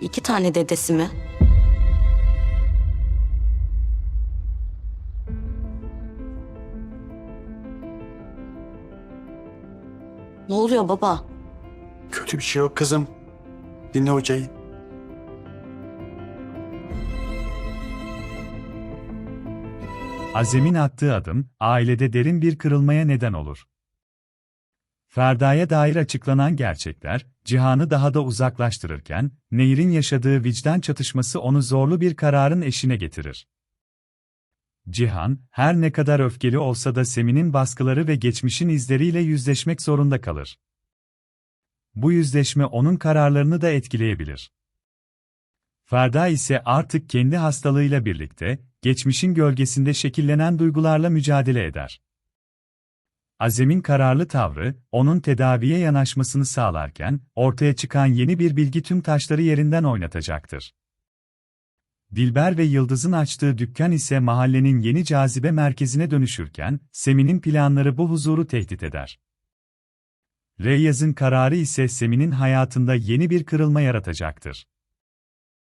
İki tane dedesi mi? Ne oluyor baba? Kötü bir şey yok kızım. Dinle hocayı. Azem'in attığı adım, ailede derin bir kırılmaya neden olur. Ferda'ya dair açıklanan gerçekler, Cihan'ı daha da uzaklaştırırken, Nehir'in yaşadığı vicdan çatışması onu zorlu bir kararın eşine getirir. Cihan, her ne kadar öfkeli olsa da Semin'in baskıları ve geçmişin izleriyle yüzleşmek zorunda kalır. Bu yüzleşme onun kararlarını da etkileyebilir. Ferda ise artık kendi hastalığıyla birlikte, geçmişin gölgesinde şekillenen duygularla mücadele eder. Azem'in kararlı tavrı, onun tedaviye yanaşmasını sağlarken, ortaya çıkan yeni bir bilgi tüm taşları yerinden oynatacaktır. Dilber ve Yıldız'ın açtığı dükkan ise mahallenin yeni cazibe merkezine dönüşürken, Semin'in planları bu huzuru tehdit eder. Reyyaz'ın kararı ise Semin'in hayatında yeni bir kırılma yaratacaktır.